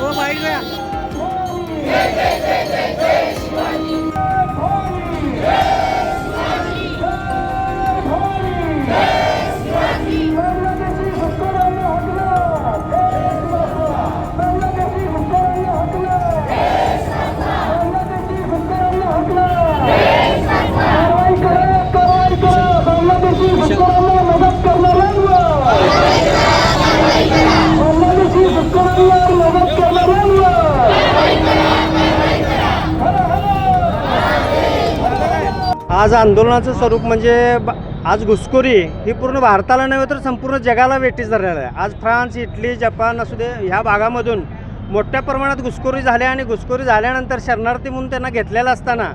हो बाईक आज आंदोलनाचं स्वरूप म्हणजे ब- आज घुसखोरी ही पूर्ण भारताला नव्हे तर संपूर्ण जगाला वेटीस धरलेलं आहे. आज फ्रान्स इटली जपान असू दे ह्या भागामधून मोठ्या प्रमाणात घुसखोरी झाली आणि घुसखोरी झाल्यानंतर शरणार्थी म्हणून त्यांना घेतलेलं असताना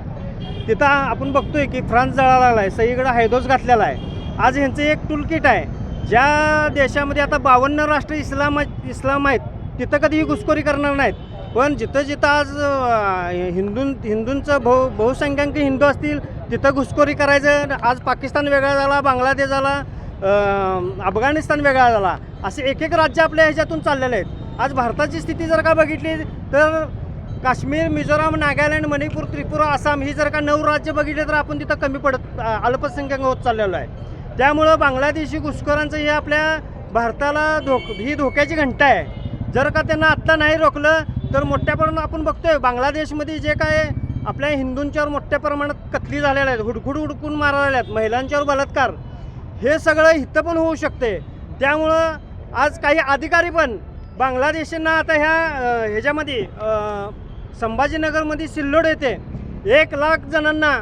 तिथं आपण बघतोय की फ्रान्स जळाला लागला आहे सगळीकडे हैदोस घातलेला आहे. आज ह्यांचं एक टूलकिट आहे. ज्या देशामध्ये आता बावन्न राष्ट्र इस्लाम इस्लाम आहेत तिथं कधीही घुसखोरी करणार नाहीत. पण जिथं जिथं आज हिंदूं हिंदू हिंदूंचं बहु बहुसंख्याक हिंदू असतील तिथं घुसखोरी करायचं आज पाकिस्तान वेगळा झाला बांगलादेश झाला अफगाणिस्तान वेगळा झाला. असे एक एक राज्य आपल्या ह्याच्यातून चाललेले आहेत. आज भारताची स्थिती जर का बघितली तर काश्मीर मिझोराम नागालँड मणिपूर त्रिपुरा आसाम ही जर का नऊ राज्य बघितले तर आपण तिथं कमी पडत अल्पसंख्याक होत चाललेलो आहे. त्यामुळं बांगलादेशी घुसखोरांचं हे आपल्या भारताला धोक ही धोक्याची घंटा आहे. जर का त्यांना आत्ता नाही रोखलं तर मोठ्या प्रमाणात आपण बघतोय बांगलादेशमध्ये जे काय आपल्या हिंदूंच्यावर मोठ्या प्रमाणात कत्ली झालेल्या आहेत हुडकुड हुडकून मारलेल्या आहेत महिलांच्यावर बलात्कार. हे सगळं इथं पण होऊ शकते. त्यामुळं आज काही अधिकारी पण बांगलादेशींना आता ह्या ह्याच्यामध्ये संभाजीनगरमध्ये सिल्लोड येते. एक लाख जणांना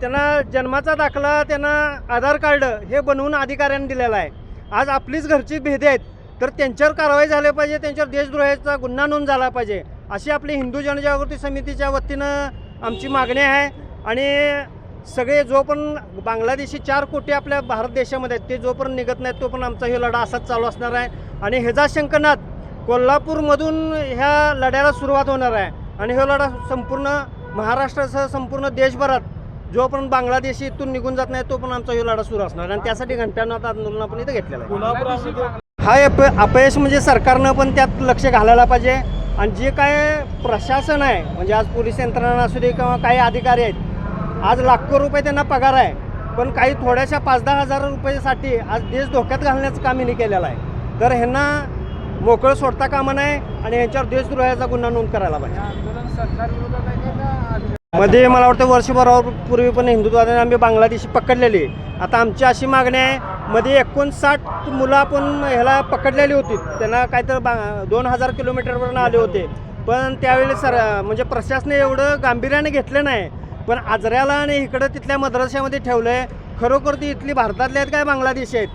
त्यांना जन्माचा दाखला त्यांना आधार कार्ड हे बनवून अधिकाऱ्यांनी दिलेलं आहे. आज आपलीच घरची भेदे आहेत. तर त्यांच्यावर कारवाई झाली पाहिजे त्यांच्यावर देशद्रोहाचा गुन्हा नोंद झाला पाहिजे. अशी आपली हिंदू जनजागृती समितीच्या वतीनं आमची मागणी आहे. आणि सगळे जो पण बांगलादेशी चार कोटी आपल्या भारत देशामध्ये आहेत ते जोपर्यंत निघत नाहीत तो पण आमचा हे लढा असाच चालू असणार आहे. आणि ह्याचा शंकनाथ कोल्हापूरमधून ह्या लढ्याला सुरुवात होणार आहे. आणि हा लढा संपूर्ण महाराष्ट्रासह संपूर्ण देशभरात जोपर्यंत बांगलादेशी इथून निघून जात नाही तो पण आमचा हे लढा सुरू असणार आणि त्यासाठी घंटानाथ आंदोलन आपण इथं घेतलेलं आहे. हा अप अपयश म्हणजे सरकारनं पण त्यात लक्ष घालायला पाहिजे. आणि जे काय प्रशासन आहे म्हणजे आज पोलीस यंत्रणा असू दे किंवा काही अधिकारी आहेत आज लाखो रुपये त्यांना पगार आहे. पण काही थोड्याशा पाच दहा हजार रुपयासाठी आज देश धोक्यात घालण्याचं काम यांनी केलेलं आहे. तर ह्यांना मोकळं सोडता कामा नाही आणि ह्यांच्यावर देशद्रोहाचा गुन्हा नोंद करायला पाहिजे आंदोलन सरकार विरोधात आहे का मध्ये मला वाटतं वर्षभरावर पूर्वी पण हिंदुत्वाने आम्ही बांगलादेशी पकडलेली. आता आमची अशी मागणी आहे मध्ये एकोणसाठ मुलं आपण ह्याला पकडलेली होती. त्यांना काहीतरी बा दोन हजार किलोमीटरवरून आले होते. पण त्यावेळी सर म्हणजे प्रशासने एवढं गांभीर्याने घेतलं नाही. पण आजऱ्याला आणि इकडं तिथल्या मद्राशामध्ये ठेवलं आहे खरोखर ती इथली भारतातले आहेत काय बांगलादेशी आहेत?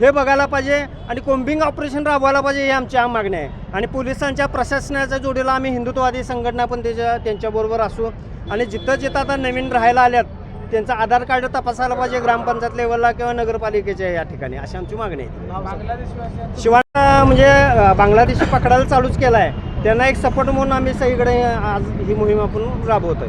हे बघायला पाहिजे आणि कोम्बिंग ऑपरेशन राबवायला पाहिजे हे आमची आम मागणी आहे. आणि पोलिसांच्या प्रशासनाच्या जोडीला आम्ही हिंदुत्ववादी संघटना पण त्याच्या त्यांच्याबरोबर असू. आणि जिथं जिथं आता नवीन राहायला आल्यात त्यांचं आधार कार्ड तपासायला पाहिजे ग्रामपंचायत लेवलला किंवा नगरपालिकेच्या या ठिकाणी. अशी आमची मागणी आहे. शिवाय म्हणजे बांगलादेश बांगलादेशी पकडायला चालूच केला आहे त्यांना एक सपोर्ट म्हणून आम्ही सगळीकडे आज ही मोहीम आपण राबवतोय.